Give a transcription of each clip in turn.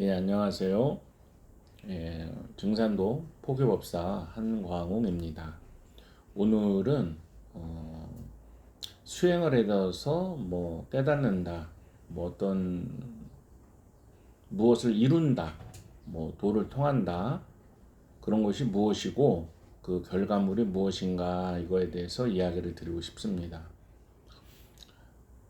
예, 안녕하세요. 예, 증산도 포교법사 한광웅입니다. 오늘은 어, 수행을 해서 뭐 깨닫는다, 뭐 어떤 무엇을 이룬다, 뭐 도를 통한다 그런 것이 무엇이고 그 결과물이 무엇인가 이거에 대해서 이야기를 드리고 싶습니다.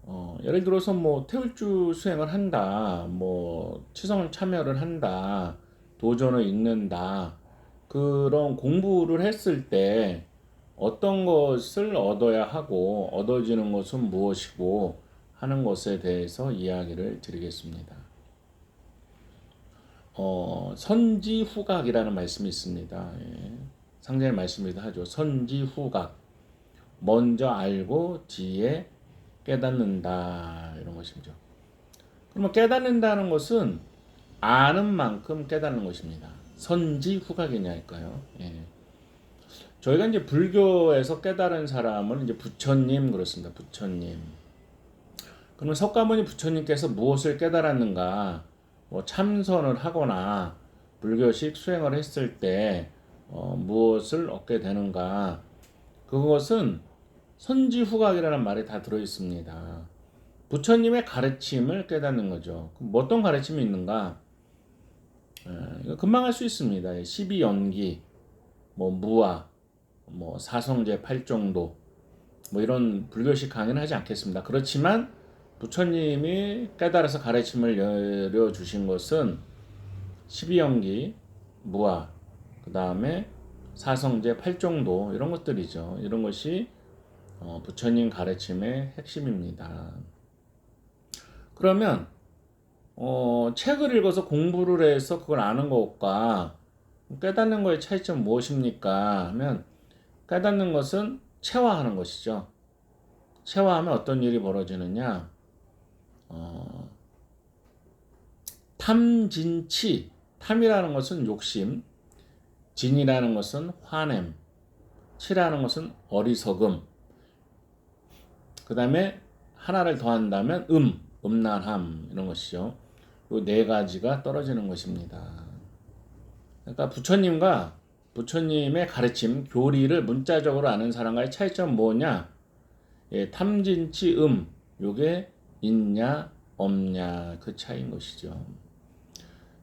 어, 예를 들어서 뭐 태울주 수행을 한다, 뭐 치성 참여를 한다, 도전을 읽는다, 그런 공부를 했을 때 어떤 것을 얻어야 하고 얻어지는 것은 무엇이고 하는 것에 대해서 이야기를 드리겠습니다. 어, 선지후각이라는 말씀이 있습니다. 예. 상자의 말씀이기도 하죠. 선지후각. 먼저 알고 뒤에 깨닫는다 이런 것이죠. 그러면 깨닫는다는 것은 아는 만큼 깨닫는 것입니다. 선지 후각이냐일까요? 예. 저희가 이제 불교에서 깨달은 사람은 이제 부처님 그렇습니다. 부처님. 그러면 석가모니 부처님께서 무엇을 깨달았는가? 뭐 참선을 하거나 불교식 수행을 했을 때 어, 무엇을 얻게 되는가? 그것은 선지후각이라는 말이 다 들어 있습니다. 부처님의 가르침을 깨닫는 거죠. 그럼 뭐 어떤 가르침이 있는가? 에, 금방 할 수 있습니다. 12연기, 뭐 무아, 뭐 사성제 8정도, 뭐 이런 불교식 강의는 하지 않겠습니다. 그렇지만 부처님이 깨달아서 가르침을 열어 주신 것은 12연기, 무아, 그 다음에 사성제 8정도 이런 것들이죠. 이런 것이 어, 부처님 가르침의 핵심입니다. 그러면 어, 책을 읽어서 공부를 해서 그걸 아는 것과 깨닫는 거의 차이점 무엇입니까? 하면 깨닫는 것은 체화하는 것이죠. 체화하면 어떤 일이 벌어지느냐? 어, 탐진치 탐이라는 것은 욕심, 진이라는 것은 화냄, 치라는 것은 어리석음, 그 다음에 하나를 더한다면 음, 음란함 이런 것이죠. 이 네 가지가 떨어지는 것입니다. 그러니까 부처님과 부처님의 가르침, 교리를 문자적으로 아는 사람과의 차이점 뭐냐? 예, 탐진치 음, 요게 있냐 없냐 그 차이인 것이죠.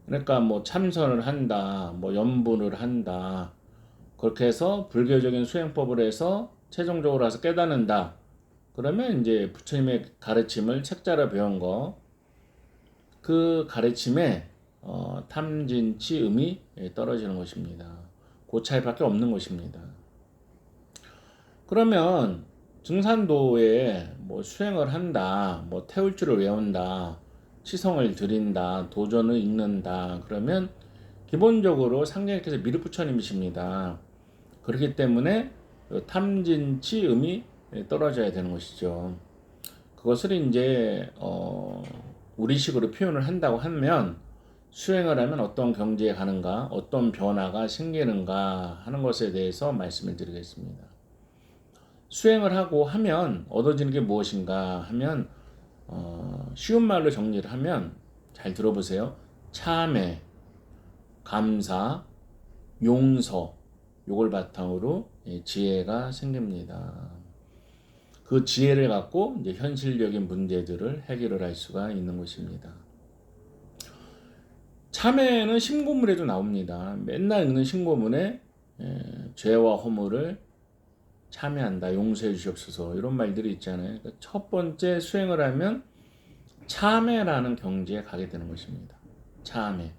그러니까 뭐 참선을 한다, 뭐 염분을 한다, 그렇게 해서 불교적인 수행법을 해서 최종적으로 와서 깨닫는다. 그러면 이제 부처님의 가르침을 책자로 배운 거, 그 가르침에 어, 탐진치 음이 떨어지는 것입니다. 그 차이밖에 없는 것입니다. 그러면 증산도에 뭐 수행을 한다, 뭐 태울 줄을 외운다, 치성을 드린다, 도전을 읽는다, 그러면 기본적으로 상경님께서 미륵부처님이십니다. 그렇기 때문에 탐진치 음이 떨어져야 되는 것이죠. 그것을 이제 어 우리식으로 표현을 한다고 하면 수행을 하면 어떤 경지에 가는가, 어떤 변화가 생기는가 하는 것에 대해서 말씀을 드리겠습니다. 수행을 하고 하면 얻어지는 게 무엇인가 하면 어, 쉬운 말로 정리를 하면 잘 들어보세요. 참회, 감사, 용서 요걸 바탕으로 지혜가 생깁니다. 그 지혜를 갖고 이제 현실적인 문제들을 해결을 할 수가 있는 것입니다. 참회는 신고문에도 나옵니다. 맨날 읽는 신고문에 예, 죄와 허물을 참회한다, 용서해 주시옵소서 이런 말들이 있잖아요. 그러니까 첫 번째 수행을 하면 참회라는 경지에 가게 되는 것입니다. 참회.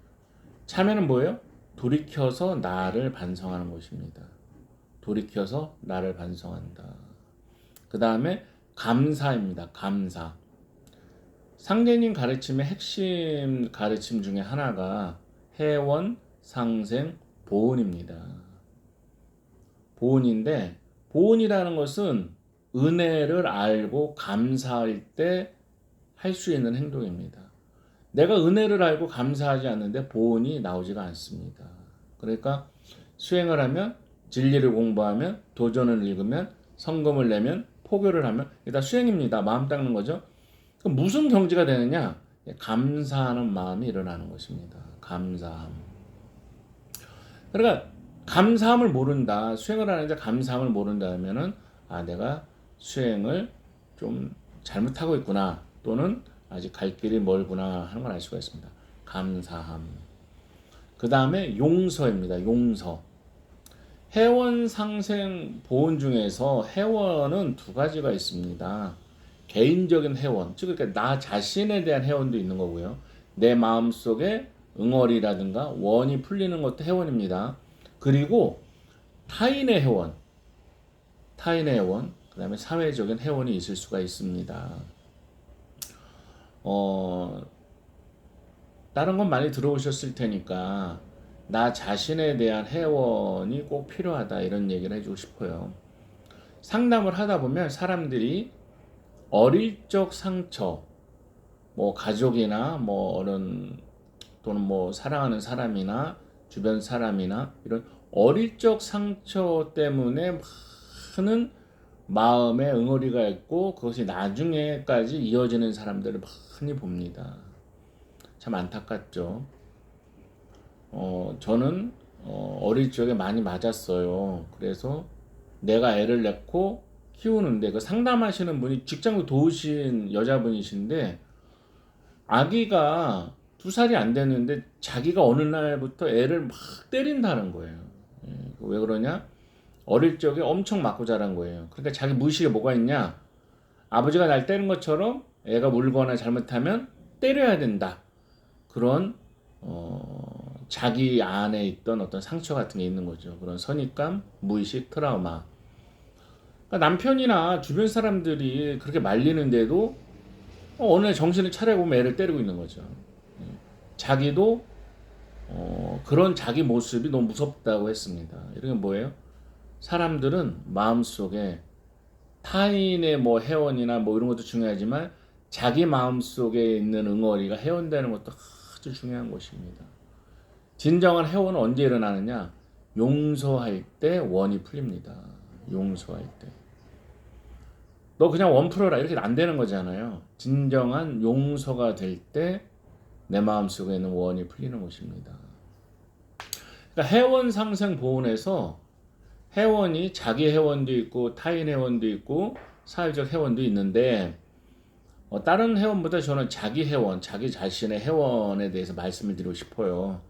참회는 뭐예요? 돌이켜서 나를 반성하는 것입니다. 돌이켜서 나를 반성한다. 그 다음에 감사입니다. 감사. 상대님 가르침의 핵심 가르침 중에 하나가 해원, 상생, 보온입니다. 보온인데 보온이라는 것은 은혜를 알고 감사할 때 할 수 있는 행동입니다. 내가 은혜를 알고 감사하지 않는데 보온이 나오지가 않습니다. 그러니까 수행을 하면 진리를 공부하면 도전을 읽으면 성금을 내면 포교를 하면 일단 수행입니다. 마음 닦는 거죠. 그럼 무슨 경지가 되느냐? 감사하는 마음이 일어나는 것입니다. 감사함. 그러니까 감사함을 모른다. 수행을 하는데 감사함을 모른다 하면은 아 내가 수행을 좀 잘못하고 있구나 또는 아직 갈 길이 멀구나 하는 걸 알 수가 있습니다. 감사함. 그 다음에 용서입니다. 용서. 회원 상생 보온 중에서 회원은 두 가지가 있습니다. 개인적인 회원, 즉 그러니까 나 자신에 대한 회원도 있는 거고요. 내 마음 속에 응어리라든가 원이 풀리는 것도 회원입니다. 그리고 타인의 회원, 타인의 회원, 그 다음에 사회적인 회원이 있을 수가 있습니다. 어, 다른 건 많이 들어오셨을 테니까 나 자신에 대한 회원이 꼭 필요하다 이런 얘기를 해주고 싶어요. 상담을 하다 보면 사람들이 어릴 적 상처, 뭐 가족이나 뭐 어른 또는 뭐 사랑하는 사람이나 주변 사람이나 이런 어릴 적 상처 때문에 많은 마음에 응어리가 있고 그것이 나중에까지 이어지는 사람들을 많이 봅니다. 참 안타깝죠. 어, 저는 어, 어릴 적에 많이 맞았어요. 그래서 내가 애를 낳고 키우는데 그 상담하시는 분이 직장도 도우신 여자분이신데 아기가 두 살이 안 됐는데 자기가 어느 날부터 애를 막 때린다는 거예요. 예, 왜 그러냐? 어릴 적에 엄청 맞고 자란 거예요. 그러니까 자기 무의식에 뭐가 있냐? 아버지가 날 때린 것처럼 애가 울거나 잘못하면 때려야 된다. 그런 어, 자기 안에 있던 어떤 상처 같은 게 있는 거죠. 그런 선입감, 무의식, 트라우마. 그러니까 남편이나 주변 사람들이 그렇게 말리는데도 어, 어느 날 정신을 차려보면 애를 때리고 있는 거죠. 예. 자기도 어, 그런 자기 모습이 너무 무섭다고 했습니다. 이런 게 뭐예요? 사람들은 마음속에 타인의 뭐 회원이나 뭐 이런 것도 중요하지만 자기 마음속에 있는 응어리가 회원되는 것도 아주 중요한 것입니다. 진정한 회원은 언제 일어나느냐? 용서할 때 원이 풀립니다. 용서할 때. 너 그냥 원 풀어라 이렇게 안 되는 거잖아요. 진정한 용서가 될 때 내 마음속에 있는 원이 풀리는 것입니다. 그러니까 회원 상생 보훈에서 회원이 자기 회원도 있고 타인 회원도 있고 사회적 회원도 있는데 어, 다른 회원보다 저는 자기 회원, 자기 자신의 회원에 대해서 말씀을 드리고 싶어요.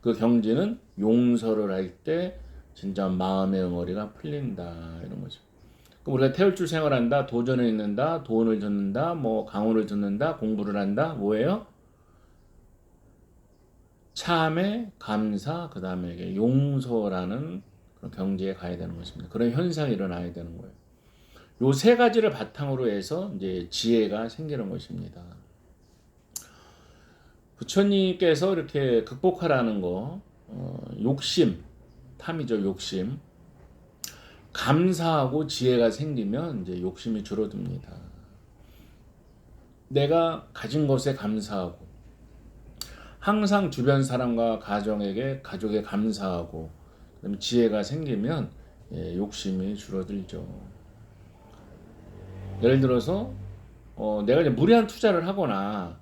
그 경지는 용서를 할 때 진짜 마음의 응어리가 풀린다 이런 거죠. 그럼 우리가 태울줄 생활한다, 도전을 읽는다, 도원을 듣는다, 뭐 강호를 듣는다, 공부를 한다, 뭐예요? 참회, 감사, 그 다음에 용서라는 그런 경지에 가야 되는 것입니다. 그런 현상이 일어나야 되는 거예요. 요 세 가지를 바탕으로 해서 이제 지혜가 생기는 것입니다. 부처님께서 이렇게 극복하라는 거, 어, 욕심, 탐이죠, 욕심. 감사하고 지혜가 생기면 이제 욕심이 줄어듭니다. 내가 가진 것에 감사하고, 항상 주변 사람과 가정에게 가족에 감사하고 그다음에 지혜가 생기면 예, 욕심이 줄어들죠. 예를 들어서 어, 내가 이제 무리한 투자를 하거나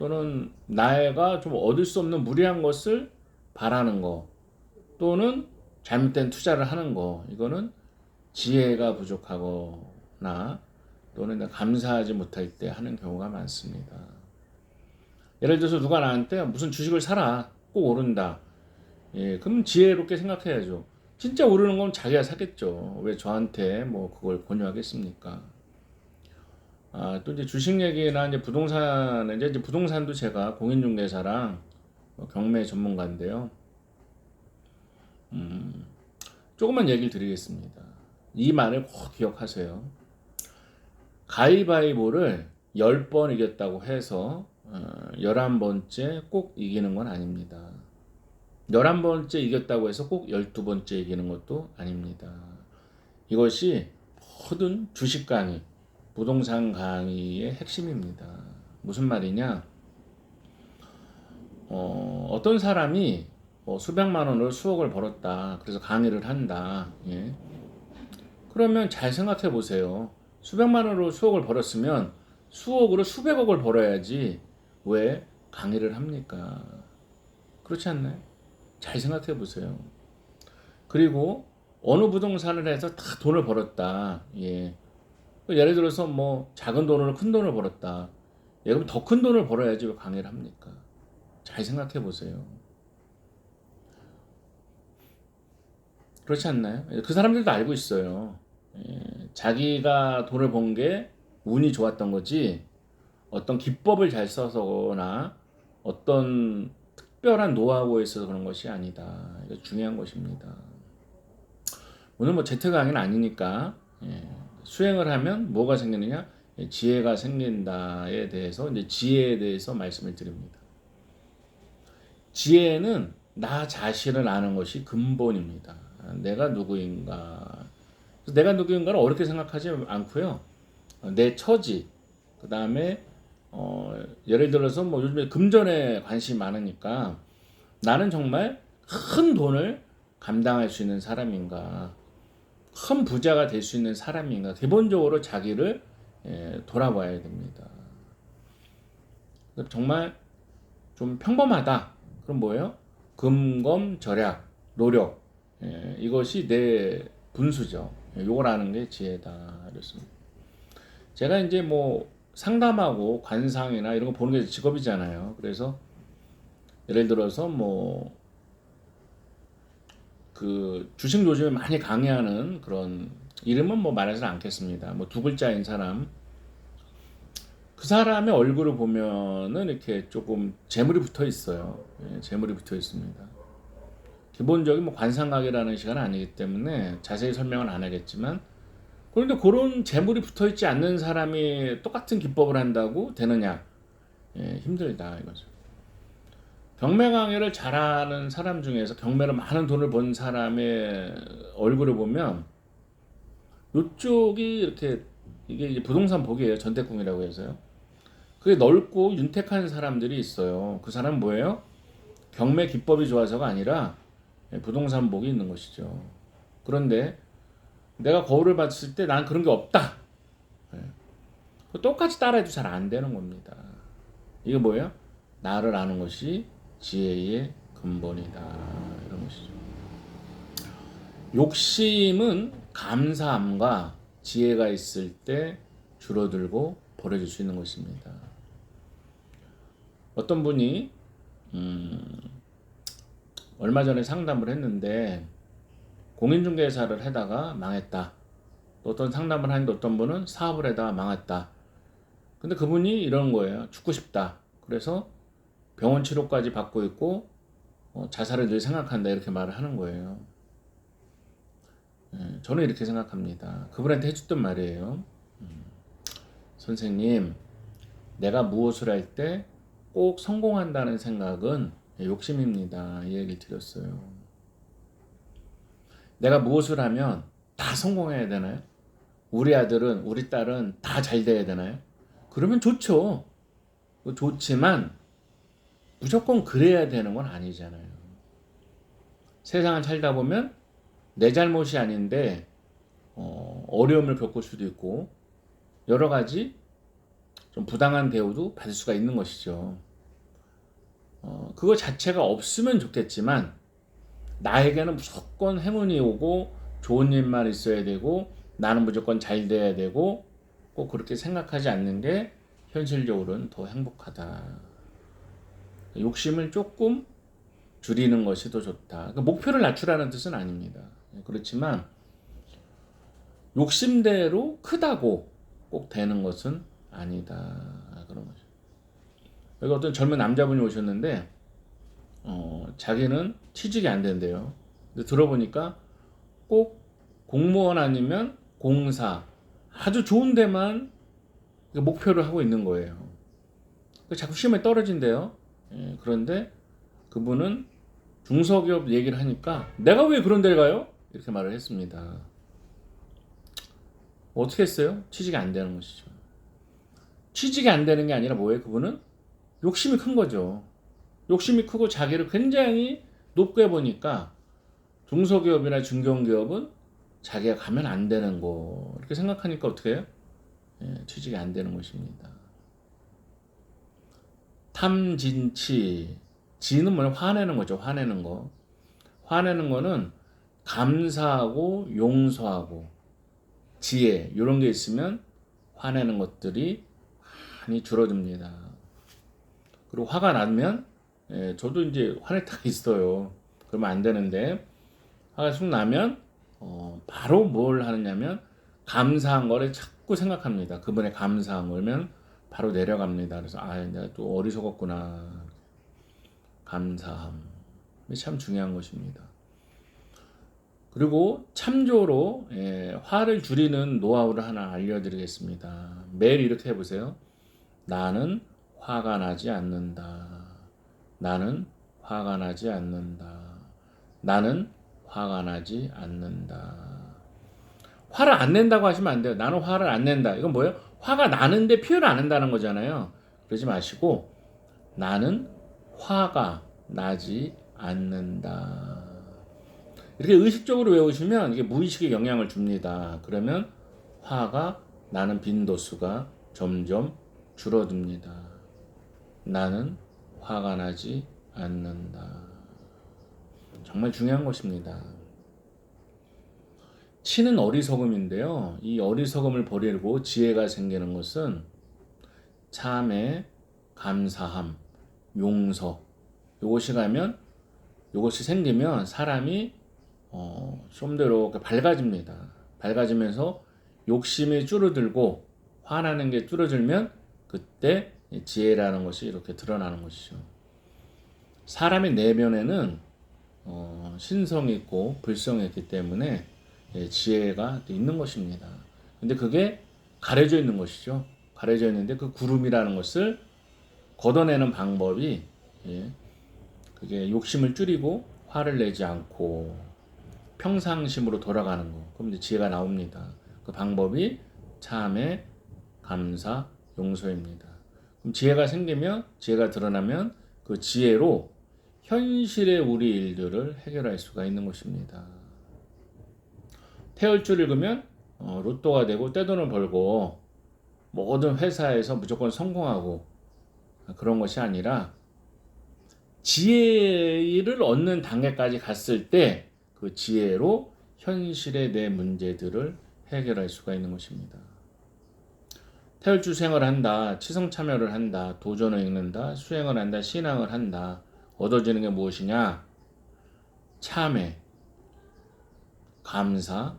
또는 나가 좀 얻을 수 없는 무리한 것을 바라는 거 또는 잘못된 투자를 하는 거 이거는 지혜가 부족하거나 또는 감사하지 못할 때 하는 경우가 많습니다. 예를 들어서 누가 나한테 무슨 주식을 사라 꼭 오른다. 예, 그럼 지혜롭게 생각해야죠. 진짜 오르는 건 자기가 사겠죠. 왜 저한테 뭐 그걸 권유하겠습니까? 아, 또 이제 주식 얘기나 이제 부동산, 이제, 이제 부동산도 제가 공인중개사랑 뭐 경매 전문가인데요. 음, 조금만 얘기를 드리겠습니다. 이 말을 꼭 기억하세요. 가위바위보를 10번 이겼다고 해서 어, 11번째 꼭 이기는 건 아닙니다. 11번째 이겼다고 해서 꼭 12번째 이기는 것도 아닙니다. 이것이 모든 주식 강의, 부동산 강의의 핵심입니다. 무슨 말이냐? 어, 어떤 사람이 뭐 수백만 원을 수억을 벌었다. 그래서 강의를 한다. 예. 그러면 잘 생각해 보세요. 수백만 원으로 수억을 벌었으면 수억으로 수백억을 벌어야지 왜 강의를 합니까? 그렇지 않나요? 잘 생각해 보세요. 그리고 어느 부동산을 해서 다 돈을 벌었다. 예. 예를 들어서 뭐 작은 돈으로 큰 돈을 벌었다. 예, 그럼 더 큰 돈을 벌어야지 왜 강의를 합니까? 잘 생각해 보세요. 그렇지 않나요? 그 사람들도 알고 있어요. 예, 자기가 돈을 번 게 운이 좋았던 거지 어떤 기법을 잘 써서거나 어떤 특별한 노하우에 있어서 그런 것이 아니다. 이거 중요한 것입니다. 오늘 뭐 재택 강의는 아니니까 예, 수행을 하면 뭐가 생기느냐? 예, 지혜가 생긴다에 대해서 이제 지혜에 대해서 말씀을 드립니다. 지혜는 나 자신을 아는 것이 근본입니다. 내가 누구인가? 내가 누구인가를 어렵게 생각하지 않고요. 내 처지, 그 다음에 어, 예를 들어서 뭐 요즘에 금전에 관심이 많으니까 나는 정말 큰 돈을 감당할 수 있는 사람인가, 큰 부자가 될 수 있는 사람인가, 기본적으로 자기를 예, 돌아봐야 됩니다. 정말 좀 평범하다. 그럼 뭐예요? 금검 절약, 노력. 예, 이것이 내 분수죠. 예, 요걸 아는 게 지혜다. 이렇습니다. 제가 이제 뭐 상담하고 관상이나 이런 거 보는 게 직업이잖아요. 그래서 예를 들어서 뭐 그 주식 요즘에 많이 강의하는 그런 이름은 뭐 말하지는 않겠습니다. 뭐 두 글자인 사람 그 사람의 얼굴을 보면은 이렇게 조금 재물이 붙어 있어요. 예, 재물이 붙어 있습니다. 기본적인 뭐 관상학이라는 시간은 아니기 때문에 자세히 설명은 안 하겠지만 그런데 그런 재물이 붙어 있지 않는 사람이 똑같은 기법을 한다고 되느냐? 예, 힘들다 이거죠. 경매 강의를 잘하는 사람 중에서 경매로 많은 돈을 번 사람의 얼굴을 보면 이쪽이 이렇게 이게 부동산 복이에요. 전태궁이라고 해서요. 그게 넓고 윤택한 사람들이 있어요. 그 사람 뭐예요? 경매 기법이 좋아서가 아니라 부동산 복이 있는 것이죠. 그런데 내가 거울을 봤을 때 난 그런 게 없다. 똑같이 따라해도 잘 안 되는 겁니다. 이게 뭐예요? 나를 아는 것이 지혜의 근본이다. 이런 것이죠. 욕심은 감사함과 지혜가 있을 때 줄어들고 버려질 수 있는 것입니다. 어떤 분이 음, 얼마 전에 상담을 했는데 공인중개사를 하다가 망했다. 또 어떤 상담을 하는데 어떤 분은 사업을 하다가 망했다. 근데 그분이 이런 거예요. 죽고 싶다. 그래서 병원 치료까지 받고 있고 어, 자살을 늘 생각한다 이렇게 말을 하는 거예요. 예, 저는 이렇게 생각합니다. 그분한테 해줬던 말이에요. 음, 선생님, 내가 무엇을 할 때 꼭 성공한다는 생각은 욕심입니다. 이 얘기를 드렸어요. 내가 무엇을 하면 다 성공해야 되나요? 우리 아들은, 우리 딸은 다 잘 돼야 되나요? 그러면 좋죠. 좋지만 무조건 그래야 되는 건 아니잖아요. 세상을 살다 보면 내 잘못이 아닌데 어, 어려움을 겪을 수도 있고 여러 가지 좀 부당한 대우도 받을 수가 있는 것이죠. 어, 그거 자체가 없으면 좋겠지만 나에게는 무조건 행운이 오고 좋은 일만 있어야 되고 나는 무조건 잘 돼야 되고 꼭 그렇게 생각하지 않는 게 현실적으로는 더 행복하다. 욕심을 조금 줄이는 것이 더 좋다. 그러니까 목표를 낮추라는 뜻은 아닙니다. 그렇지만 욕심대로 크다고 꼭 되는 것은 아니다. 그런 거죠. 여기 어떤 젊은 남자분이 오셨는데 어, 자기는 취직이 안 된대요. 근데 들어보니까 꼭 공무원 아니면 공사 아주 좋은 데만 목표를 하고 있는 거예요. 자꾸 시험에 떨어진대요. 예, 그런데 그분은 중소기업 얘기를 하니까 내가 왜 그런 데를 가요? 이렇게 말을 했습니다. 어떻게 했어요? 취직이 안 되는 것이죠. 취직이 안 되는 게 아니라 뭐예요? 그분은 욕심이 큰 거죠. 욕심이 크고 자기를 굉장히 높게 보니까 중소기업이나 중견기업은 자기가 가면 안 되는 거 이렇게 생각하니까 어떻게 해요? 예, 취직이 안 되는 것입니다. 탐진치 지는 뭐냐 화내는 거죠. 화내는 거. 화내는 거는 감사하고 용서하고 지혜 이런 게 있으면 화내는 것들이 많이 줄어듭니다. 그리고 화가 나면 예, 저도 이제 화낼 때가 있어요. 그러면 안 되는데 화가 쑥 나면 어, 바로 뭘 하느냐면 감사한 거를 자꾸 생각합니다. 그분의 거면 바로 내려갑니다. 그래서 아 내가 또 어리석었구나. 감사함. 참 중요한 것입니다. 그리고 참조로 예, 화를 줄이는 노하우를 하나 알려드리겠습니다. 매일 이렇게 해보세요. 나는 화가 나지 않는다. 나는 화가 나지 않는다. 나는 화가 나지 않는다. 화를 안 낸다고 하시면 안 돼요. 나는 화를 안 낸다. 이건 뭐예요? 화가 나는데 표현을 안 한다는 거잖아요. 그러지 마시고 나는 화가 나지 않는다. 이렇게 의식적으로 외우시면 이게 무의식에 영향을 줍니다. 그러면 화가 나는 빈도수가 점점 줄어듭니다. 나는 화가 나지 않는다. 정말 중요한 것입니다. 치는 어리석음인데요. 이 어리석음을 버리고 지혜가 생기는 것은 참회, 감사함, 용서. 요것이 가면 요것이 생기면 사람이 어, 좀대로 밝아집니다. 밝아지면서 욕심이 줄어들고 화나는 게 줄어들면 그때 지혜라는 것이 이렇게 드러나는 것이죠. 사람의 내면에는 어, 신성이 있고 불성이 있기 때문에 예, 지혜가 있는 것입니다. 근데 그게 가려져 있는 것이죠. 가려져 있는데 그 구름이라는 것을 걷어내는 방법이 예, 그게 욕심을 줄이고 화를 내지 않고 평상심으로 돌아가는 거. 그럼 이제 지혜가 나옵니다. 그 방법이 참회, 감사, 용서입니다. 그럼 지혜가 생기면 지혜가 드러나면 그 지혜로 현실의 우리 일들을 해결할 수가 있는 것입니다. 태열줄 읽으면 어, 로또가 되고 떼돈을 벌고 모든 회사에서 무조건 성공하고 그런 것이 아니라 지혜를 얻는 단계까지 갔을 때 그 지혜로 현실의 내 문제들을 해결할 수가 있는 것입니다. 태열주 생을 한다, 치성 참여를 한다, 도전을 읽는다, 수행을 한다, 신앙을 한다. 얻어지는 게 무엇이냐? 참회, 감사,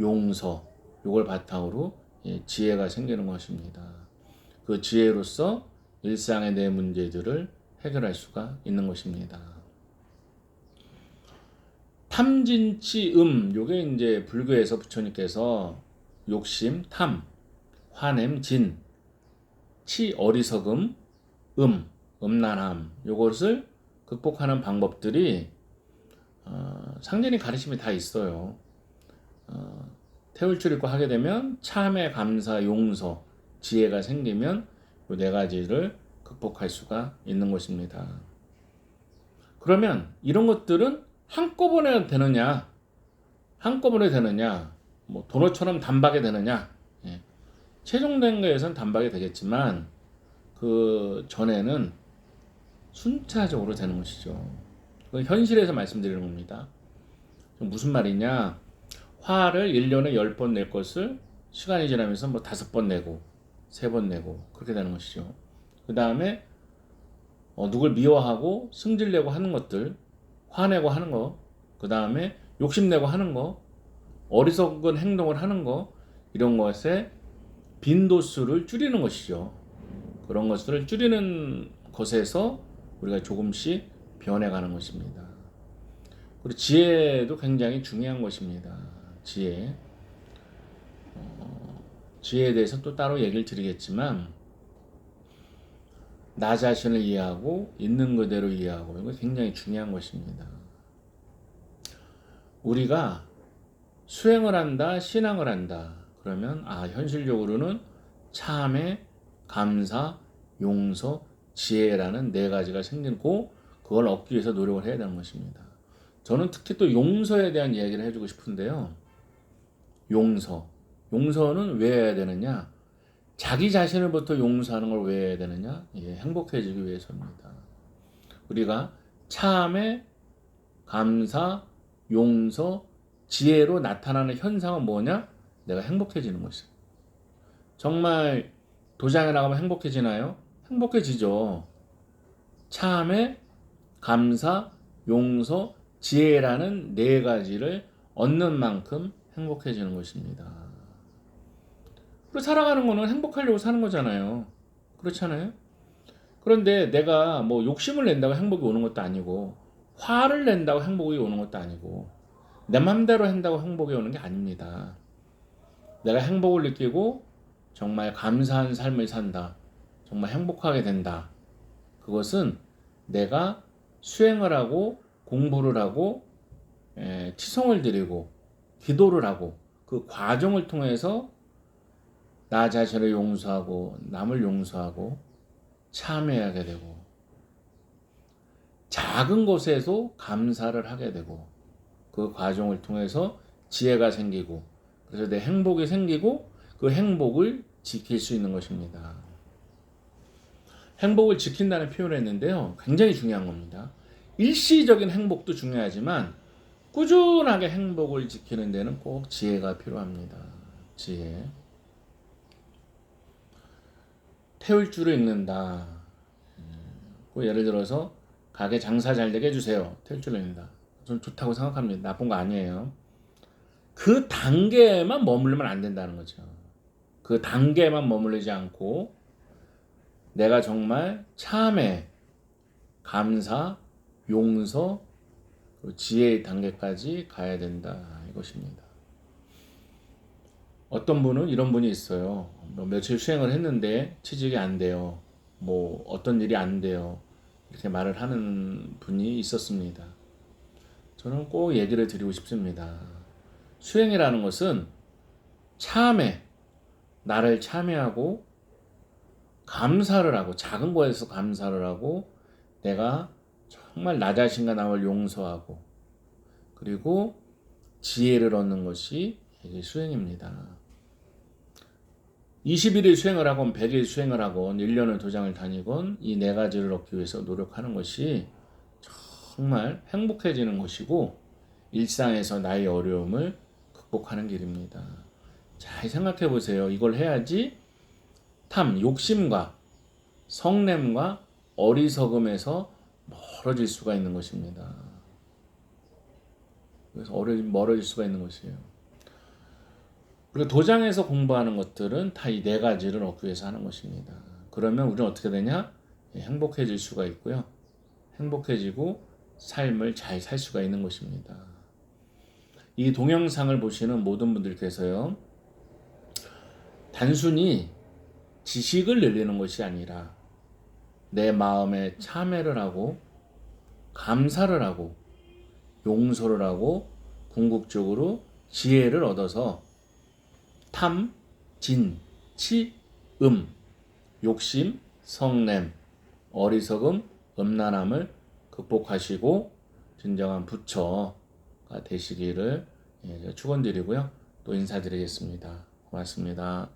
용서, 요걸 바탕으로 예, 지혜가 생기는 것입니다. 그 지혜로서 일상의 내 문제들을 해결할 수가 있는 것입니다. 탐진치음, 요게 이제 불교에서 부처님께서 욕심, 탐, 화냄, 진, 치 어리석음, 음, 음란함, 요것을 극복하는 방법들이 어, 상전이 가르침이 다 있어요. 어, 태울줄 읽고 하게 되면 참회, 감사, 용서, 지혜가 생기면 이 네 가지를 극복할 수가 있는 것입니다. 그러면 이런 것들은 한꺼번에 되느냐? 한꺼번에 되느냐? 뭐 도넛처럼 단박에 되느냐? 예. 최종된 거에선 단박에 되겠지만 그 전에는 순차적으로 되는 것이죠. 그 현실에서 말씀드리는 겁니다. 무슨 말이냐? 화를 1년에 10번 낼 것을 시간이 지나면서 뭐 5번 내고 3번 내고 그렇게 되는 것이죠. 그 다음에 어, 누굴 미워하고 승질내고 하는 것들 화내고 하는 거, 그 다음에 욕심내고 하는 거, 어리석은 행동을 하는 거, 이런 것에 빈도수를 줄이는 것이죠. 그런 것들을 줄이는 것에서 우리가 조금씩 변해가는 것입니다. 그리고 지혜도 굉장히 중요한 것입니다. 지혜. 어, 지혜에 대해서 또 따로 얘기를 드리겠지만, 나 자신을 이해하고 있는 그대로 이해하고 이거 굉장히 중요한 것입니다. 우리가 수행을 한다, 신앙을 한다. 그러면 아 현실적으로는 참회, 감사, 용서, 지혜라는 네 가지가 생기고 그걸 얻기 위해서 노력을 해야 되는 것입니다. 저는 특히 또 용서에 대한 이야기를 해주고 싶은데요. 용서. 용서는 왜 해야 되느냐? 자기 자신을부터 용서하는 걸 왜 해야 되느냐? 예, 행복해지기 위해서입니다. 우리가 참회, 감사, 용서, 지혜로 나타나는 현상은 뭐냐? 내가 행복해지는 것이야. 정말 도장에 나가면 행복해지나요? 행복해지죠. 참회, 감사, 용서, 지혜라는 네 가지를 얻는 만큼 행복해지는 것입니다. 그리고 살아가는 거는 행복하려고 사는 거잖아요. 그렇잖아요? 그런데 내가 뭐 욕심을 낸다고 행복이 오는 것도 아니고, 화를 낸다고 행복이 오는 것도 아니고, 내 맘대로 한다고 행복이 오는 게 아닙니다. 내가 행복을 느끼고 정말 감사한 삶을 산다. 정말 행복하게 된다. 그것은 내가 수행을 하고 공부를 하고 에, 치성을 드리고 기도를 하고 그 과정을 통해서 나 자신을 용서하고 남을 용서하고 참여하게 되고 작은 것에도 감사를 하게 되고 그 과정을 통해서 지혜가 생기고 그래서 내 행복이 생기고 그 행복을 지킬 수 있는 것입니다. 행복을 지킨다는 표현을 했는데요. 굉장히 중요한 겁니다. 일시적인 행복도 중요하지만 꾸준하게 행복을 지키는 데는 꼭 지혜가 필요합니다. 지혜. 태울 줄을 읽는다. 그 예를 들어서 가게 장사 잘 되게 해주세요. 태울 줄을 읽는다. 전 좋다고 생각합니다. 나쁜 거 아니에요. 그 단계에만 머물면 안 된다는 거죠. 그 단계에만 머무르지 않고 내가 정말 참회, 감사, 용서, 지혜의 단계까지 가야 된다 이것입니다. 어떤 분은 이런 분이 있어요. 뭐 며칠 수행을 했는데 취직이 안 돼요. 뭐 어떤 일이 안 돼요. 이렇게 말을 하는 분이 있었습니다. 저는 꼭 얘기를 드리고 싶습니다. 수행이라는 것은 참회, 나를 참회하고 감사를 하고 작은 거에서 감사를 하고 내가 정말 나 자신과 남을 용서하고 그리고 지혜를 얻는 것이 이게 수행입니다. 21일 수행을 하건 100일 수행을 하건 1년을 도장을 다니건 이 네 가지를 얻기 위해서 노력하는 것이 정말 행복해지는 것이고 일상에서 나의 어려움을 극복하는 길입니다. 잘 생각해 보세요. 이걸 해야지 탐, 욕심과 성냄과 어리석음에서 멀어질 수가 있는 것입니다. 그래서 멀어질 수가 있는 것이에요. 그리고 도장에서 공부하는 것들은 다 이 네 가지를 얻기 위해서 하는 것입니다. 그러면 우리는 어떻게 되냐? 예, 행복해질 수가 있고요. 행복해지고 삶을 잘 살 수가 있는 것입니다. 이 동영상을 보시는 모든 분들께서요, 단순히 지식을 늘리는 것이 아니라 내 마음에 참회를 하고 감사를 하고 용서를 하고 궁극적으로 지혜를 얻어서 탐, 진, 치, 음, 욕심, 성냄, 어리석음, 음란함을 극복하시고 진정한 부처가 되시기를 예, 축원드리고요. 또 인사드리겠습니다. 고맙습니다.